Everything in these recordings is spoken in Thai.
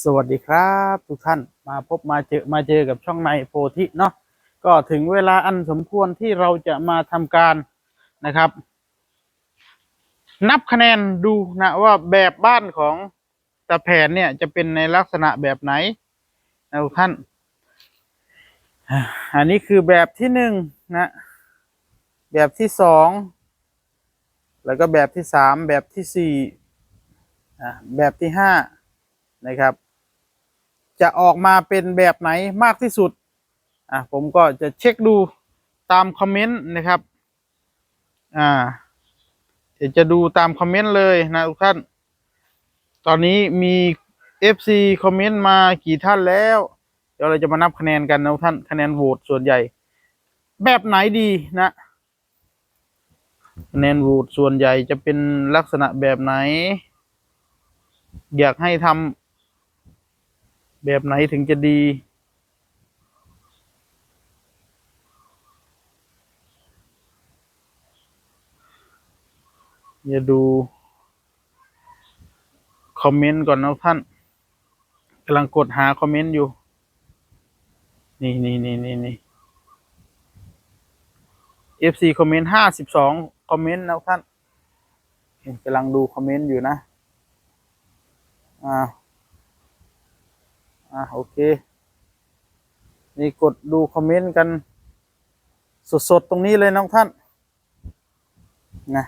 สวัสดีครับทุกท่านมาพบมาเจอมาเจอกับช่องในโพธิเนาะก็ถึงเวลาอันสมควรที่เราจะมาทำการนะครับ นับคะแนนดูนะว่าแบบบ้านของตาแผนเนี่ยจะเป็นในลักษณะแบบไหนนะทุกท่าน อันนี้คือแบบที่หนึ่งนะแบบที่สองแล้วก็แบบที่สามแบบที่สี่แบบที่ห้า นะครับ จะออกมาเป็นแบบไหนมากที่สุดอะผมก็จะเช็คดูตามคอมเมนต์นะครับอ่าเดี๋ยวจะดูตามคอมเมนต์เลยนะทุกท่าน ตอนนี้มี FC คอมเมนต์มากี่ท่านแล้ว เดี๋ยวเราจะมานับคะแนนกันนะทุกท่านคะแนนโหวตส่วนใหญ่ แบบไหนดีนะคะแนนโหวตส่วนใหญ่จะเป็นลักษณะแบบไหน อยากให้ทำ แบบไหนถึงจะดี อย่าดู คอมเมนต์ก่อนนะท่านกำลังกดหาคอมเมนต์อยู่ นี่นี่นี่นี่นี่ FC คอมเมนต์ห้าสิบสองคอมเมนต์นะท่านกำลังดูคอมเมนต์อยู่นะ อ่า อ่าโอเค นี่กดดูคอมเมนต์กัน สดๆ ตรงนี้เลยน้องท่าน นะ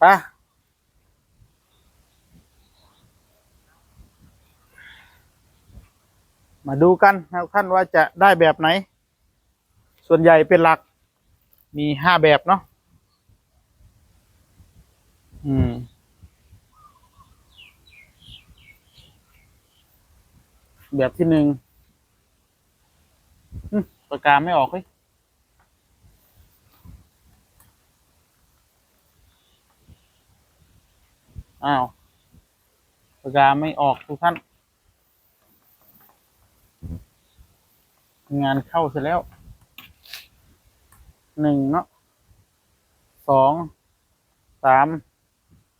ไปะมาดูกันนะท่านว่าจะได้แบบไหน ส่วนใหญ่เป็นหลักมีห้าแบบเนาะอืม แบบที่หนึ่งปากกาไม่ออกเฮ้ยอ้าวปากกาไม่ออกทุกท่าน งานเข้าเสร็จแล้ว หนึ่งเนาะสอง สาม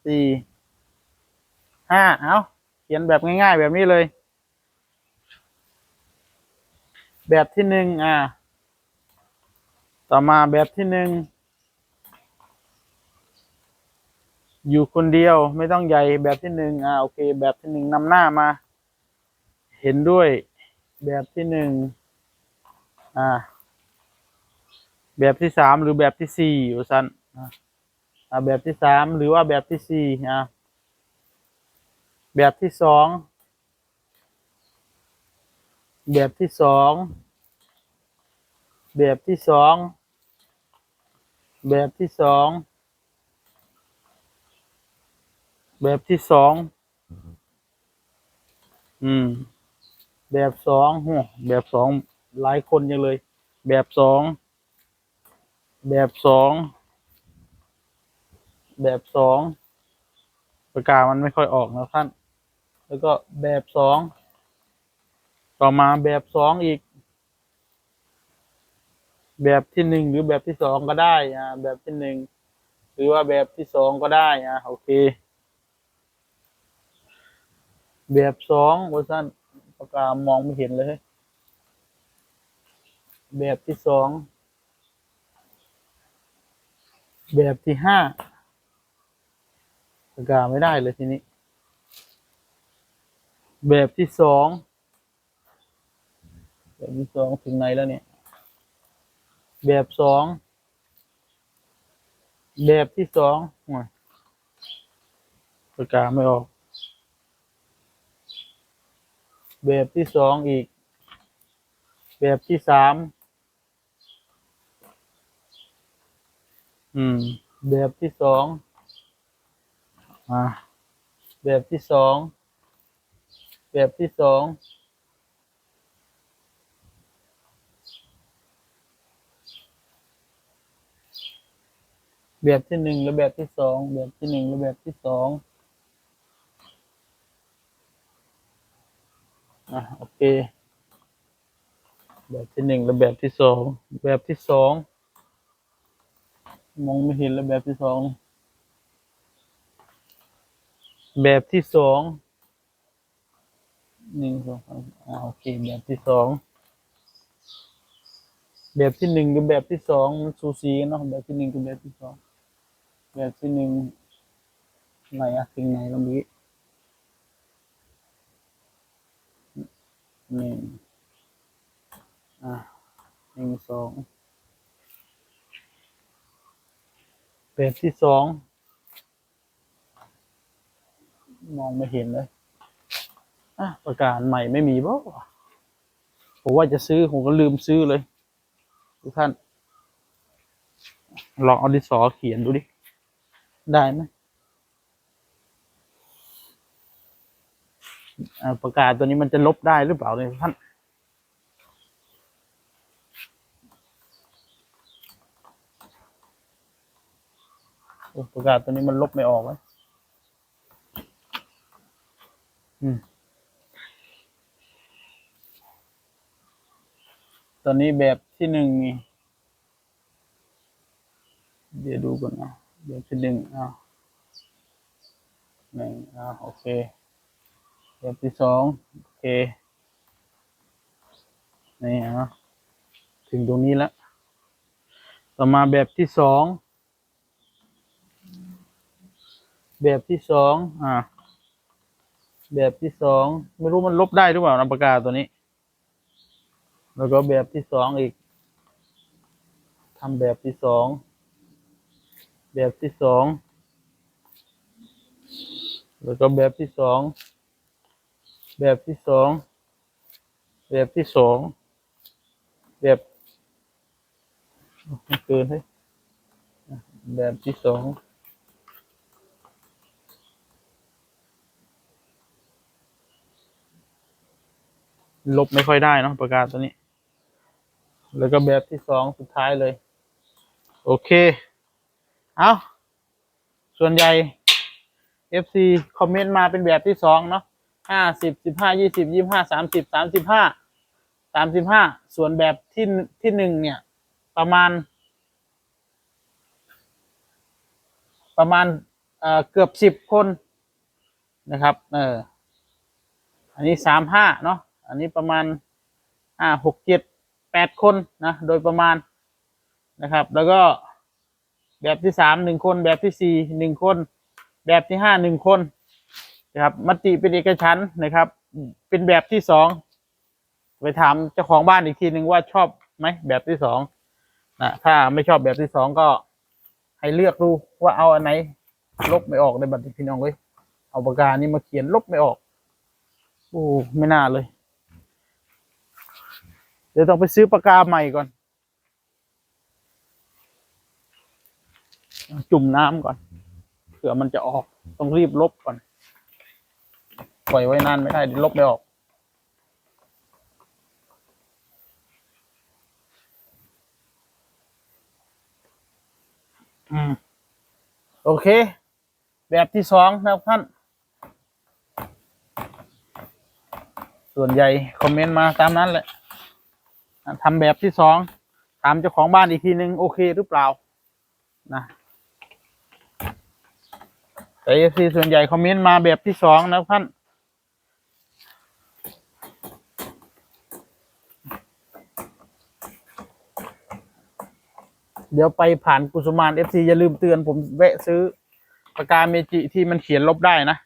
สี่ ห้า เอาเขียนแบบง่ายๆ แบบนี้เลย แบบที่หนึ่งอ่า ต่อมาแบบที่หนึ่งอยู่คนเดียวไม่ต้องใหญ่แบบที่หนึ่งอ่าโอเค แบบที่หนึ่งนำหน้ามา เห็นด้วยแบบที่หนึ่งอ่า แบบที่สามหรือแบบที่สี่อยู่สันอ่าอ่าแบบที่สามหรือว่าแบบที่สี่อ่าแบบที่สอง แบบที่สอง แบบที่สอง แบบที่สอง แบบที่สอง อืม แบบสองโหแบบสองหลายคนยังเลย แบบสอง แบบสอง แบบสองปากกามันไม่ค่อยออกนะท่าน แล้วก็แบบสอง ต่อมาแบบสองอีก แบบที่หนึ่งหรือแบบที่สองก็ได้อ่าแบบที่หนึ่งหรือว่าแบบที่สองก็ได้อ่าโอเค แบบสองว่าสั้นปากกามองไม่เห็นเลย แบบที่สองแบบที่ห้าปากกาไม่ได้เลยทีนี้ แบบที่สอง แบบที่สองถึงไหนแล้วเนี่ย แบบสอง แบบที่สองโอ้ยปากกาไม่ออก แบบที่สองอีก แบบที่สาม อืม แบบที่สองอ่าแบบที่สอง แบบที่สอง แบบที่หนึ่งและแบบที่สองแบบที่หนึ่งและแบบที่สองอะโอเค แบบที่หนึ่งและแบบที่สองแบบที่สองมองไม่เห็นแล้วแบบที่สองแบบที่สองหนึ่งสองสามอ่าโอเค แบบที่สองแบบที่หนึ่งกับแบบที่สองมันสูสีเนาะแบบที่หนึ่งกับแบบที่สอง แบบที่หนึ่งไหนอะถึงไหนแล้วเมื่อกี้หนึ่งอะหนึ่งสองแบบที่สองมองไม่เห็นเลยอะประกาศใหม่ไม่มีบ่ผมว่าจะซื้อ ผมก็ลืมซื้อเลย ทุกท่าน ลองเอาดิสอเขียนดูดิ ได้ไหมอ่าประกาศตัวนี้มันจะลบได้หรือเปล่าเนี่ยท่านประกาศตัวนี้มันลบไม่ออกเลยอืมตอนนี้แบบที่หนึ่งนี่เดี๋ยวดูก่อนนะ แบบที่หนึ่งอ้าหนึ่งอ้าโอเคแบบที่สองโอเคนี่อะถึงตรงนี้แล้วต่อมาแบบที่สองแบบที่สองอ่าแบบที่สองไม่รู้มันลบได้หรือเปล่านะปากกาตัวนี้ แล้วก็แบบที่สองอีกทำแบบที่สอง แบบที่สองแล้วก็แบบที่สองแบบที่สองแบบที่สองแบบไม่เกินให้แบบที่สองลบไม่ค่อยได้เนะประกาศตัวนี้ แล้วก็แบบที่สองสุดท้ายเลย โอเค เอาส่วนใหญ่ FC คอมเมนต์มาเป็นแบบที่สองเนาะห้าสิบสิบห้ายี่สิบยี่ห้าสามสิบสามสิบห้าสามสิบห้าส่วนแบบที่ที่หนึ่งเนี่ย ประมาณ ประมาณเอ่อเกือบสิบคนนะครับ เออ อันนี้สามห้าเนาะ อันนี้ประมาณอ่าหกเจ็ดแปดคนนะ โดยประมาณนะครับ แล้วก็ แบบที่สามหนึ่งคน แบบที่สี่หนึ่งคน แบบที่ห้าหนึ่งคนนะครับมติเป็นเอกฉันนะครับ เป็นแบบที่สองไปถามเจ้าของบ้านอีกทีหนึ่งว่าชอบไหมแบบที่สองนะถ้าไม่ชอบแบบที่สองก็ให้เลือกดูว่าเอาอันไหน ลบไม่ออกในบัตรพี่น้องเลยเอาปากกานี้มาเขียนลบไม่ออกโอ้ไม่น่าเลย เดี๋ยวต้องไปซื้อปากกาใหม่ก่อน จุ่มน้ำก่อนเผื่อมันจะออกต้องรีบลบก่อน ปล่อยไว้นานไม่ได้ลบไม่ออกอืมโอเค แบบที่สองนะครับท่าน ส่วนใหญ่คอมเมนต์มาตามนั้นแหละอะทำแบบที่สองถามเจ้าของบ้านอีกทีนึง โอเคหรือเปล่านะ แต่เอฟซีส่วนใหญ่คอมเมนต์มาแบบที่สองนะท่านเดี๋ยวไปผ่านกุสุมานเอฟซีอย่าลืมเตือนผมแวะซื้อปากกาเมจิที่มันเขียนลบได้นะ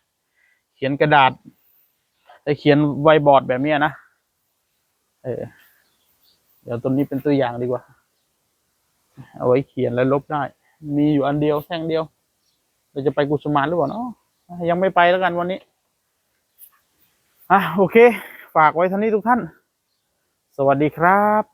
เขียนกระดาษแต่เขียนไวบอร์ดแบบนี้นะ เออ เดี๋ยวตัวนี้เป็นตัวอย่างดีกว่า เอาไว้เขียนแล้วลบได้ มีอยู่อันเดียวแท่งเดียว เราจะไปกุสุมานหรือเปล่าเนาะยังไม่ไปแล้วกันวันนี้อะโอเค ฝากไว้ท่านี้ทุกท่าน สวัสดีครับ